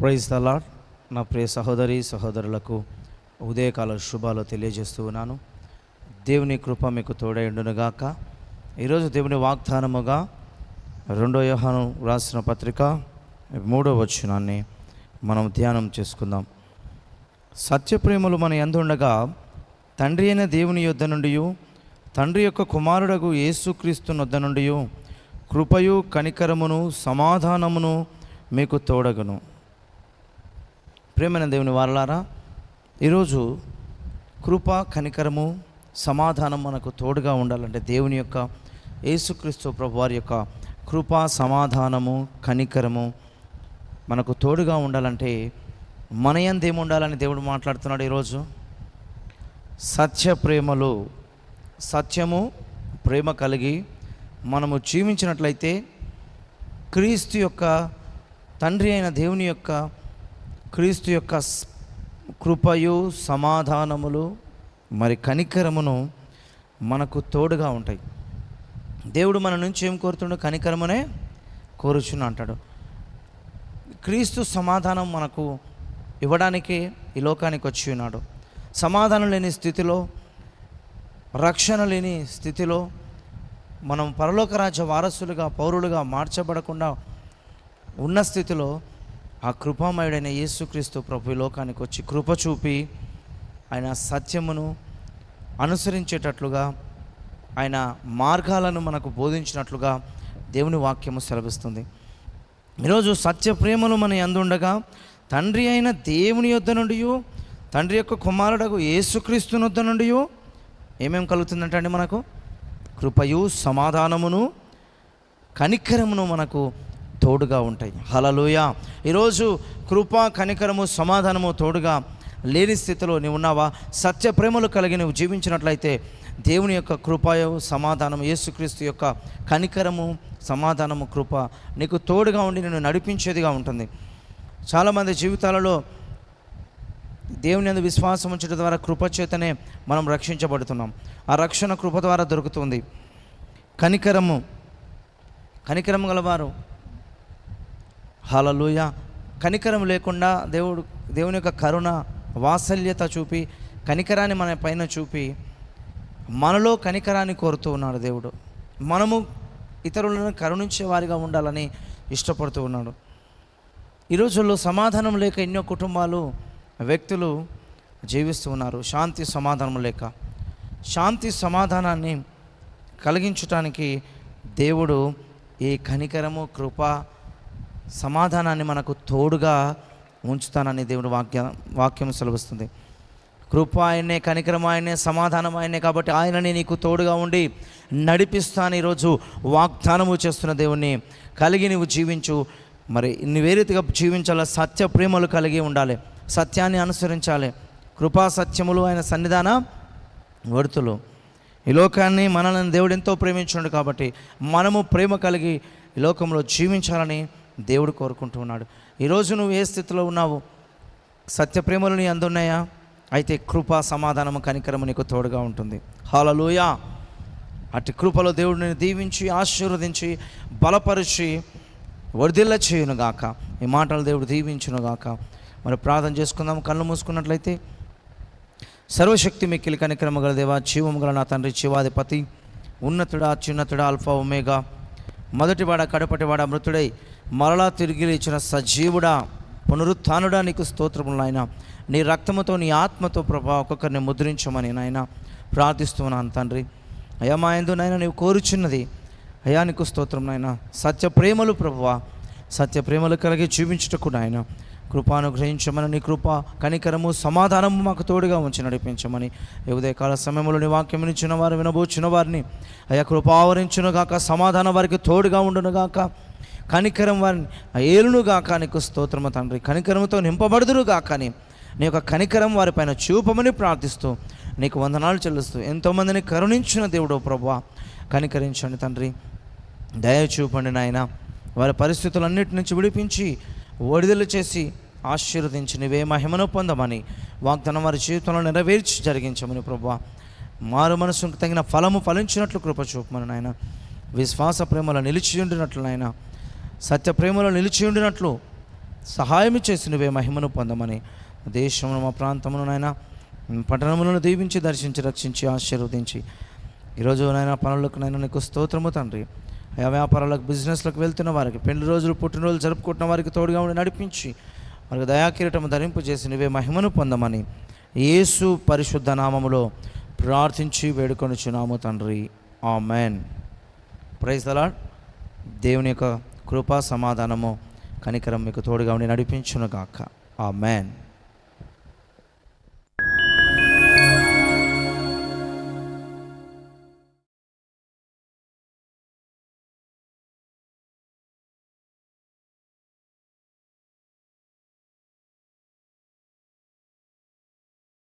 Praise the నా ప్రియ సహోదరి సహోదరులకు ఉదయకాల శుభాలు తెలియజేస్తూ ఉన్నాను. దేవుని కృప మీకు తోడైండునుగాక ఈరోజు దేవుని వాగ్దానముగా రెండో యోహాను రాసిన పత్రిక మూడో వచనాన్ని మనం ధ్యానం చేసుకుందాం. సత్యప్రేమలు మన ఎందుండగా తండ్రి అయిన దేవుని యొద్ద నుండి తండ్రి యొక్క కుమారుడగు యేసుక్రీస్తు వద్ద నుండి కృపయు కనికరమును సమాధానమును మీకు తోడగను. ప్రేమైన దేవుని వారలారా ఈరోజు కృప కనికరము సమాధానం మనకు తోడుగా ఉండాలంటే దేవుని యొక్క యేసుక్రీస్తు ప్రభు వారి యొక్క కృప సమాధానము కనికరము మనకు తోడుగా ఉండాలంటే మన ఉండాలని దేవుడు మాట్లాడుతున్నాడు ఈరోజు? సత్య ప్రేమలు సత్యము ప్రేమ కలిగి మనము జీవించినట్లయితే క్రీస్తు యొక్క తండ్రి అయిన దేవుని యొక్క క్రీస్తు యొక్క కృపయు సమాధానములు మరి కనికరమును మనకు తోడుగా ఉంటాయి. దేవుడు మన నుంచి ఏం కోరుతుండో కనికరమునే కోరుచున్న అంటాడు. క్రీస్తు సమాధానం మనకు ఇవ్వడానికి ఈ లోకానికి వచ్చి ఉన్నాడు. సమాధానం లేని స్థితిలో రక్షణ లేని స్థితిలో మనం పరలోక రాజ్య వారసులుగా పౌరులుగా మార్చబడకుండా ఉన్న స్థితిలో ఆ కృపామయుడైన యేసుక్రీస్తు ప్రభు లోకానికి వచ్చి కృప చూపి ఆయన సత్యమును అనుసరించేటట్లుగా ఆయన మార్గాలను మనకు బోధించినట్లుగా దేవుని వాక్యము సెలవిస్తుంది. ఈరోజు సత్య ప్రేమలు మన ఎందుండగా తండ్రి అయిన దేవుని యొద్ద నుండి తండ్రి యొక్క కుమారుడకు యేసుక్రీస్తు వద్ద నుండి ఏమేం కలుగుతుందంటే అండి మనకు? కృపయు సమాధానమును కనికరమును మనకు తోడుగా ఉంటాయి. హలలుయ ఈరోజు కృప కనికరము సమాధానము తోడుగా లేని స్థితిలో నీవు ఉన్నావా? సత్య ప్రేమలు కలిగి నువ్వు జీవించినట్లయితే దేవుని యొక్క కృపయు సమాధానం యేసుక్రీస్తు యొక్క కనికరము సమాధానము కృప నీకు తోడుగా ఉండి నేను నడిపించేదిగా ఉంటుంది. చాలామంది జీవితాలలో దేవుని అందు విశ్వాసం ఉంచడం ద్వారా కృప చేతనే మనం రక్షించబడుతున్నాం. ఆ రక్షణ కృప ద్వారా దొరుకుతుంది. కనికరము. కనికరము గలవారు హలలుయ కనికరం లేకుండా దేవుడు దేవుని యొక్క కరుణ వాత్సల్యత చూపి కనికరాన్ని మన పైన చూపి మనలో కనికరాన్ని కోరుతూ ఉన్నాడు దేవుడు. మనము ఇతరులను కరుణించే వారిగా ఉండాలని ఇష్టపడుతూ ఉన్నాడు. ఈ రోజుల్లో సమాధానం లేక ఎన్నో కుటుంబాలు వ్యక్తులు జీవిస్తూ ఉన్నారు. శాంతి సమాధానం లేక. శాంతి సమాధానాన్ని కలిగించటానికి దేవుడు ఈ కనికరము కృప సమాధానాన్ని మనకు తోడుగా ఉంచుతానని దేవుడు వాక్య వాక్యం సెలవుస్తుంది. కృప ఆయనే కనికరం ఆయనే సమాధానం ఆయనే కాబట్టి ఆయనని నీకు తోడుగా ఉండి నడిపిస్తాను ఈరోజు వాగ్దానము చేస్తున్న దేవుణ్ణి. కలిగి నువ్వు జీవించు. మరి నువ్వే రీతిగా జీవించాలా? సత్య ప్రేమలు కలిగి ఉండాలి. సత్యాన్ని అనుసరించాలి. కృపా సత్యములు ఆయన సన్నిధాన వర్తులు. ఈ లోకాన్ని మనల్ని దేవుడు ఎంతో ప్రేమించుండు కాబట్టి మనము ప్రేమ కలిగి ఈ లోకంలో జీవించాలని దేవుడు కోరుకుంటూ ఉన్నాడు. ఈరోజు నువ్వు ఏ స్థితిలో ఉన్నావు? సత్యప్రేమలు నీ అందున్నాయా? అయితే కృప సమాధానము కనికరము నీకు తోడుగా ఉంటుంది. హాలలోయా అటు కృపలో దేవుడిని దీవించి ఆశీర్వదించి బలపరిచి వర్ధిల్ల చేయునుగాక. ఈ మాటలు దేవుడు దీవించునుగాక. మరి ప్రార్థన చేసుకుందాం కళ్ళు మూసుకున్నట్లయితే సర్వశక్తి మిక్కిలి కనిక్రమ గల దేవా జీవము గల నా తండ్రి జీవాధిపతి ఉన్నతుడా చిన్నతుడా అల్ఫా ఒమేగా మొదటివాడ కడపటివాడ మృతుడై మరలా తిరిగి లేచిన సజీవుడా పునరుత్థానుడా నీకు స్తోత్రములు నాయన. నీ రక్తముతో నీ ఆత్మతో ప్రభా ఒక్కొక్కరిని ముద్రించమని నాయన ప్రార్థిస్తున్నాను తండ్రి. అయ్యా మా ఎందు నాయన నీవు కోరుచున్నది. అయా నీకు స్తోత్రం నాయన. సత్య ప్రేమలు ప్రభువా సత్య ప్రేమలు కలిగి చూపించుటకు నాయన. కృపాను గ్రహించమని నీ కృప కనికరము సమాధానము మాకు తోడుగా ఉంచి నడిపించమని. ఉదయకాల సమయంలో నీ వాక్యం ఇచ్చిన వారు వినబోచిన వారిని అయా కృప ఆవరించునుగాక సమాధానం వారికి తోడుగా ఉండునుగాక కనికరం వారిని ఏలునుగాక నీకు స్తోత్రము తండ్రి. కనికరముతో నింపబడుదురుగాక అని నీ. యొక్క కనికరం వారిపైన చూపమని ప్రార్థిస్తూ నీకు వందనాలు చెల్లిస్తూ ఎంతోమందిని కరుణించిన దేవుడు ప్రభా కనికరించండి తండ్రి. దయ చూపండి నాయన. వారి పరిస్థితులన్నిటి నుంచి విడిపించి విడుదల చేసి ఆశీర్వదించి నువ్వే మహిమను పొందమని వాగ్దానం వారి జీవితంలో నెరవేర్చి జరిగించమని ప్రభు. మారు మనసుకు తగిన ఫలము ఫలించినట్లు కృప చూపమని నాయన. విశ్వాస ప్రేమలో నిలిచి ఉండినట్లు నాయన. సత్య ప్రేమలో నిలిచి ఉండినట్లు సహాయం చేసి నువ్వే మహిమను పొందమని దేశంలో మా ప్రాంతమును నాయన పట్టణములను దీవించి దర్శించి రక్షించి ఆశీర్వదించి. ఈరోజు నాయన పనులకు నైనా నీకు స్తోత్రము తండ్రి. ఆయా వ్యాపారాలకు బిజినెస్లకు వెళ్తున్న వారికి పెళ్ళి రోజులు పుట్టినరోజులు జరుపుకుంటున్న వారికి తోడుగా ఉండి నడిపించి వారికి దయాకిరీటము ధరింపు చేసి నువ్వే మహిమను పొందమని యేసు పరిశుద్ధ నామములో ప్రార్థించి వేడుకొనుచున్నాము తండ్రి. ఆమెన్. ప్రైజ్ అలాడ్ దేవుని యొక్క కృపా సమాధానము కనికరం మీకు తోడుగా ఉండి నడిపించునుగాక. ఆమెన్.